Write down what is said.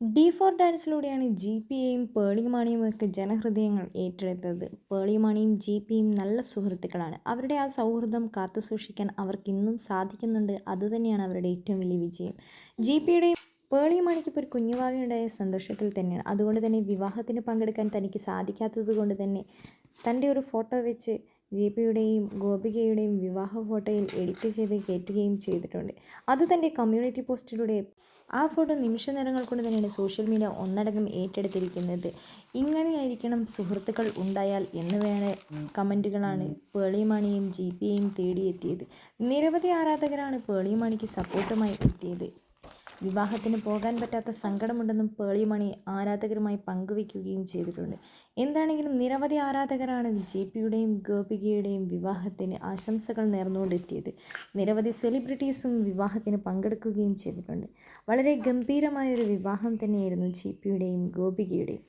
D four ഡാൻസിലൂടെയാണ് G P എയും പേളിമാണിയും ഒക്കെ ജനഹൃദയങ്ങൾ ഏറ്റെടുത്തത്. പേളിമാണിയും ജി പിയും നല്ല സുഹൃത്തുക്കളാണ്. അവരുടെ ആ സൗഹൃദം കാത്തു സൂക്ഷിക്കാൻ അവർക്ക് ഇന്നും സാധിക്കുന്നുണ്ട്. അതുതന്നെയാണ് അവരുടെ ഏറ്റവും വലിയ വിജയം. ജി പിയുടെയും പേളിമാണിക്ക് ഒരു കുഞ്ഞുവാവിയുണ്ടായ സന്തോഷത്തിൽ തന്നെയാണ്. അതുകൊണ്ട് തന്നെ വിവാഹത്തിന് പങ്കെടുക്കാൻ തനിക്ക് സാധിക്കാത്തത് കൊണ്ട് തന്നെ തന്റെ ഒരു ഫോട്ടോ വെച്ച് ജി പിയുടെയും ഗോപികയുടെയും വിവാഹ ഫോട്ടോയിൽ എഡിറ്റ് ചെയ്ത് കയറ്റുകയും ചെയ്തിട്ടുണ്ട്. അത് തന്റെ കമ്മ്യൂണിറ്റി പോസ്റ്റിലൂടെ. ആ ഫോട്ടോ നിമിഷ നേരങ്ങൾ കൊണ്ട് തന്നെയാണ് സോഷ്യൽ മീഡിയ ഒന്നടങ്കം ഏറ്റെടുത്തിരിക്കുന്നത്. ഇങ്ങനെയായിരിക്കണം സുഹൃത്തുക്കൾ ഉണ്ടായാൽ എന്ന് വേണ കമന്റുകളാണ് പേളിമാണിയും ജി പിയെയും തേടിയെത്തിയത്. നിരവധി ആരാധകരാണ് പേളിമാണിക്ക് സപ്പോർട്ടുമായി എത്തിയത്. വിവാഹത്തിന് പോകാൻ പറ്റാത്ത സങ്കടമുണ്ടെന്നും പേളിമണി ആരാധകരുമായി പങ്കുവയ്ക്കുകയും ചെയ്തിട്ടുണ്ട്. എന്താണെങ്കിലും നിരവധി ആരാധകരാണ് ജെ പിയുടെയും ഗോപികയുടെയും വിവാഹത്തിന് ആശംസകൾ നേർന്നുകൊണ്ടെത്തിയത്. നിരവധി സെലിബ്രിറ്റീസും വിവാഹത്തിന് പങ്കെടുക്കുകയും ചെയ്തിട്ടുണ്ട്. വളരെ ഗംഭീരമായൊരു വിവാഹം തന്നെയായിരുന്നു ജെ പിയുടെയും ഗോപികയുടെയും.